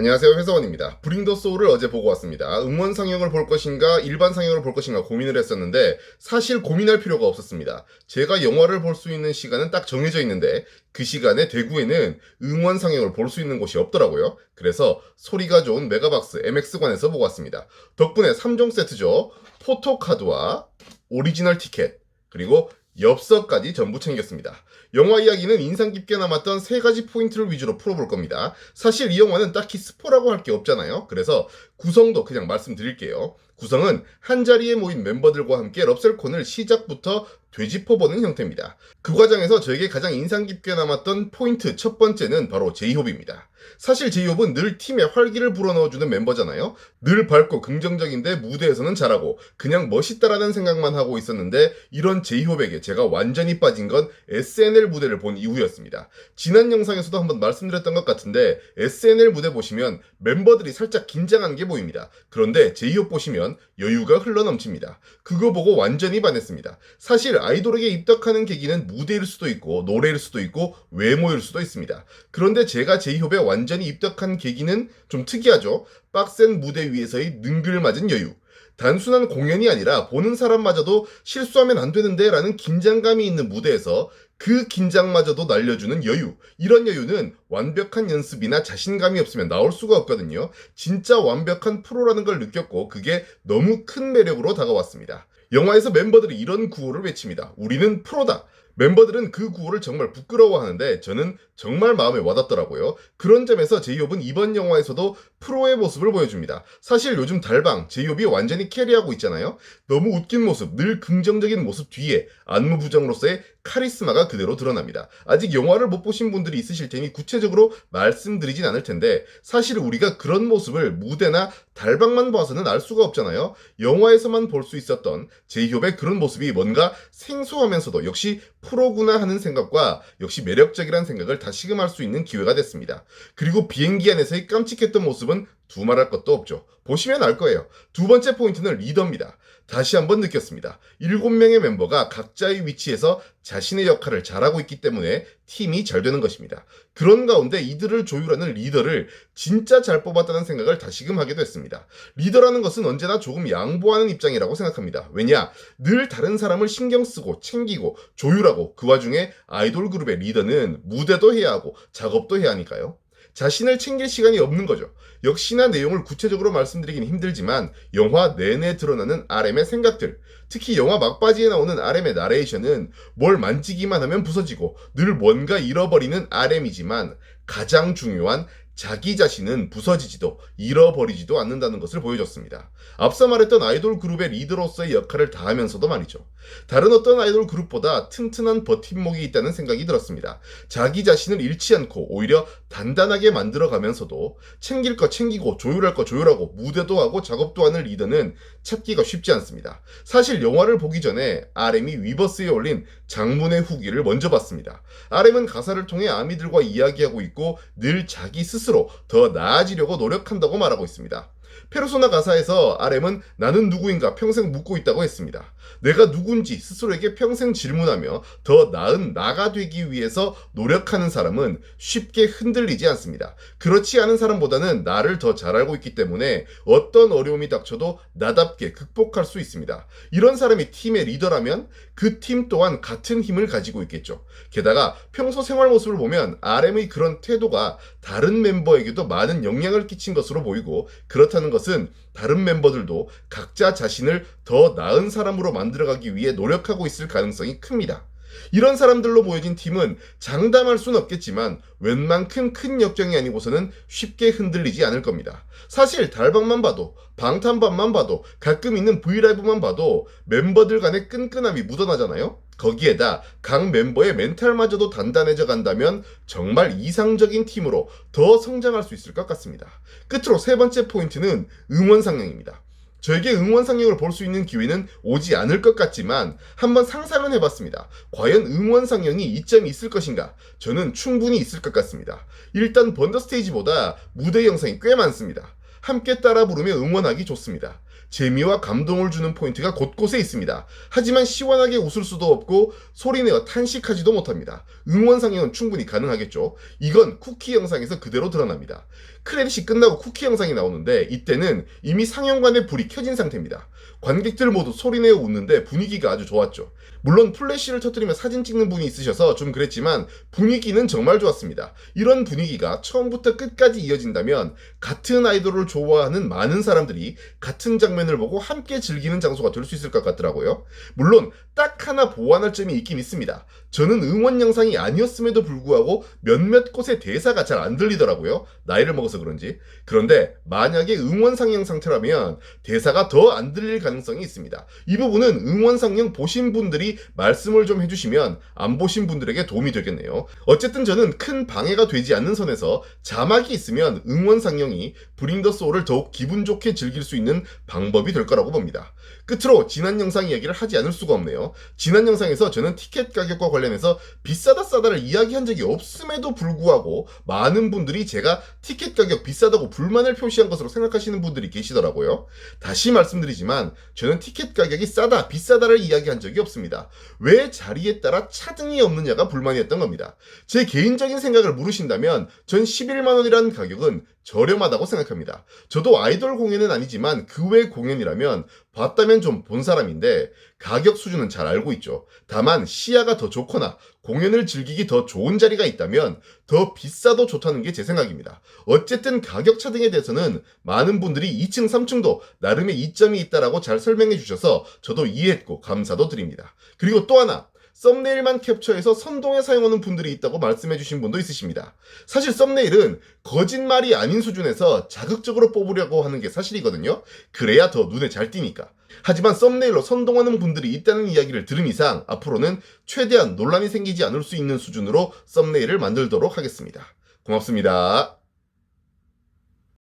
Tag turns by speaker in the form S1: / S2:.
S1: 안녕하세요 회사원입니다. 브링 더 소울을 어제 보고 왔습니다. 응원 상영을 볼 것인가 일반 상영을 볼 것인가 고민을 했었는데 사실 고민할 필요가 없었습니다. 제가 영화를 볼 수 있는 시간은 딱 정해져 있는데 그 시간에 대구에는 응원 상영을 볼 수 있는 곳이 없더라고요. 그래서 소리가 좋은 메가박스 MX관에서 보고 왔습니다. 덕분에 3종 세트죠. 포토카드와 오리지널 티켓 그리고 엽서까지 전부 챙겼습니다. 영화 이야기는 인상 깊게 남았던 세 가지 포인트를 위주로 풀어볼 겁니다. 사실 이 영화는 딱히 스포라고 할 게 없잖아요. 그래서 구성도 그냥 말씀드릴게요. 구성은 한 자리에 모인 멤버들과 함께 럽셀콘을 시작부터 되짚어보는 형태입니다. 그 과정에서 저에게 가장 인상 깊게 남았던 포인트 첫 번째는 바로 제이홉입니다. 사실 제이홉은 늘 팀에 활기를 불어넣어주는 멤버잖아요. 늘 밝고 긍정적인데 무대에서는 잘하고 그냥 멋있다라는 생각만 하고 있었는데 이런 제이홉에게 제가 완전히 빠진 건 SNL 무대를 본 이후였습니다. 지난 영상에서도 한번 말씀드렸던 것 같은데 SNL 무대 보시면 멤버들이 살짝 긴장한 게 보입니다. 그런데 제이홉 보시면 여유가 흘러넘칩니다. 그거 보고 완전히 반했습니다. 사실 아이돌에게 입덕하는 계기는 무대일 수도 있고 노래일 수도 있고 외모일 수도 있습니다. 그런데 제가 제이홉에 완전히 입덕한 계기는 좀 특이하죠. 빡센 무대 위에서의 능글맞은 여유. 단순한 공연이 아니라 보는 사람마저도 실수하면 안 되는데 라는 긴장감이 있는 무대에서 그 긴장마저도 날려주는 여유. 이런 여유는 완벽한 연습이나 자신감이 없으면 나올 수가 없거든요. 진짜 완벽한 프로라는 걸 느꼈고 그게 너무 큰 매력으로 다가왔습니다. 영화에서 멤버들이 이런 구호를 외칩니다. 우리는 프로다. 멤버들은 그 구호를 정말 부끄러워하는데 저는 정말 마음에 와닿더라고요. 그런 점에서 제이홉은 이번 영화에서도 프로의 모습을 보여줍니다. 사실 요즘 달방 제이홉이 완전히 캐리하고 있잖아요. 너무 웃긴 모습, 늘 긍정적인 모습 뒤에 안무 부정으로서의 카리스마가 그대로 드러납니다. 아직 영화를 못 보신 분들이 있으실 테니 구체적으로 말씀드리진 않을 텐데 사실 우리가 그런 모습을 무대나 달방만 봐서는 알 수가 없잖아요. 영화에서만 볼 수 있었던 제이홉의 그런 모습이 뭔가 생소하면서도 역시 프로구나 하는 생각과 역시 매력적이라는 생각을 다시금 할 수 있는 기회가 됐습니다. 그리고 비행기 안에서의 깜찍했던 모습은 두말할 것도 없죠. 보시면 알 거예요. 두 번째 포인트는 리더입니다. 다시 한번 느꼈습니다. 일곱 명의 멤버가 각자의 위치에서 자신의 역할을 잘하고 있기 때문에 팀이 잘 되는 것입니다. 그런 가운데 이들을 조율하는 리더를 진짜 잘 뽑았다는 생각을 다시금 하게 됐습니다. 리더라는 것은 언제나 조금 양보하는 입장이라고 생각합니다. 왜냐? 늘 다른 사람을 신경 쓰고 챙기고 조율하고 그 와중에 아이돌 그룹의 리더는 무대도 해야 하고 작업도 해야 하니까요. 자신을 챙길 시간이 없는 거죠. 역시나 내용을 구체적으로 말씀드리긴 힘들지만 영화 내내 드러나는 RM의 생각들, 특히 영화 막바지에 나오는 RM의 나레이션은 뭘 만지기만 하면 부서지고 늘 뭔가 잃어버리는 RM이지만 가장 중요한 자기 자신은 부서지지도 잃어버리지도 않는다는 것을 보여줬습니다. 앞서 말했던 아이돌 그룹의 리더로서의 역할을 다하면서도 말이죠. 다른 어떤 아이돌 그룹보다 튼튼한 버팀목이 있다는 생각이 들었습니다. 자기 자신을 잃지 않고 오히려 단단하게 만들어가면서도 챙길 거 챙기고 조율할 거 조율하고 무대도 하고 작업도 하는 리더는 찾기가 쉽지 않습니다. 사실 영화를 보기 전에 RM이 위버스에 올린 장문의 후기를 먼저 봤습니다. RM은 가사를 통해 아미들과 이야기하고 있고 늘 자기 스스로 더 나아지려고 노력한다고 말하고 있습니다. 페르소나 가사에서 RM은 나는 누구인가 평생 묻고 있다고 했습니다. 내가 누군지 스스로에게 평생 질문하며 더 나은 나가 되기 위해서 노력하는 사람은 쉽게 흔들리지 않습니다. 그렇지 않은 사람보다는 나를 더 잘 알고 있기 때문에 어떤 어려움이 닥쳐도 나답게 극복할 수 있습니다. 이런 사람이 팀의 리더라면 그 팀 또한 같은 힘을 가지고 있겠죠. 게다가 평소 생활 모습을 보면 RM의 그런 태도가 다른 멤버에게도 많은 영향을 끼친 것으로 보이고 그렇다는 것은 다른 멤버들도 각자 자신을 더 나은 사람으로 만들어가기 위해 노력하고 있을 가능성이 큽니다. 이런 사람들로 모여진 팀은 장담할 수는 없겠지만 웬만큼 큰 역정이 아니고서는 쉽게 흔들리지 않을 겁니다. 사실 달방만 봐도 방탄반만 봐도 가끔 있는 브이라이브만 봐도 멤버들 간의 끈끈함이 묻어나잖아요. 거기에다 각 멤버의 멘탈마저도 단단해져 간다면 정말 이상적인 팀으로 더 성장할 수 있을 것 같습니다. 끝으로 세 번째 포인트는 응원 상영입니다. 저에게 응원 상영을 볼 수 있는 기회는 오지 않을 것 같지만 한번 상상은 해봤습니다. 과연 응원 상영이 이점이 있을 것인가? 저는 충분히 있을 것 같습니다. 일단 번더 스테이지보다 무대 영상이 꽤 많습니다. 함께 따라 부르며 응원하기 좋습니다. 재미와 감동을 주는 포인트가 곳곳에 있습니다. 하지만 시원하게 웃을 수도 없고 소리내어 탄식하지도 못합니다. 응원 상영은 충분히 가능하겠죠. 이건 쿠키 영상에서 그대로 드러납니다. 크레딧이 끝나고 쿠키 영상이 나오는데 이때는 이미 상영관에 불이 켜진 상태입니다. 관객들 모두 소리내어 웃는데 분위기가 아주 좋았죠. 물론 플래시를 터뜨리며 사진 찍는 분이 있으셔서 좀 그랬지만 분위기는 정말 좋았습니다. 이런 분위기가 처음부터 끝까지 이어진다면 같은 아이돌을 좋아하는 많은 사람들이 같은 장면을 보고 함께 즐기는 장소가 될 수 있을 것 같더라고요. 물론 딱 하나 보완할 점이 있긴 있습니다. 저는 응원 영상이 아니었음에도 불구하고 몇몇 곳의 대사가 잘 안 들리더라고요. 나이를 먹어서 그런지. 그런데 만약에 응원 상영 상태라면 대사가 더 안 들릴 가능성이 있습니다. 이 부분은 응원 상영 보신 분들이 말씀을 좀 해주시면 안 보신 분들에게 도움이 되겠네요. 어쨌든 저는 큰 방해가 되지 않는 선에서 자막이 있으면 응원 상영이 브링 더 소울을 더욱 기분 좋게 즐길 수 있는 방법이 될 거라고 봅니다. 끝으로 지난 영상 이야기를 하지 않을 수가 없네요. 지난 영상에서 저는 티켓 가격과 관련해서 비싸다 싸다를 이야기한 적이 없음에도 불구하고 많은 분들이 제가 티켓 가격 비싸다고 불만을 표시한 것으로 생각하시는 분들이 계시더라고요. 다시 말씀드리지만 저는 티켓 가격이 싸다 비싸다를 이야기한 적이 없습니다. 왜 자리에 따라 차등이 없느냐가 불만이었던 겁니다. 제 개인적인 생각을 물으신다면 전 11만 원이라는 가격은 저렴하다고 생각합니다. 저도 아이돌 공연은 아니지만 그 외 공연이라면 봤다면 좀 본 사람인데 가격 수준은 잘 알고 있죠. 다만 시야가 더 좋거나 공연을 즐기기 더 좋은 자리가 있다면 더 비싸도 좋다는 게 제 생각입니다. 어쨌든 가격 차 등에 대해서는 많은 분들이 2층, 3층도 나름의 이점이 있다라고 잘 설명해 주셔서 저도 이해했고 감사도 드립니다. 그리고 또 하나 썸네일만 캡처해서 선동에 사용하는 분들이 있다고 말씀해 주신 분도 있으십니다. 사실 썸네일은 거짓말이 아닌 수준에서 자극적으로 뽑으려고 하는 게 사실이거든요. 그래야 더 눈에 잘 띄니까. 하지만 썸네일로 선동하는 분들이 있다는 이야기를 들은 이상 앞으로는 최대한 논란이 생기지 않을 수 있는 수준으로 썸네일을 만들도록 하겠습니다. 고맙습니다.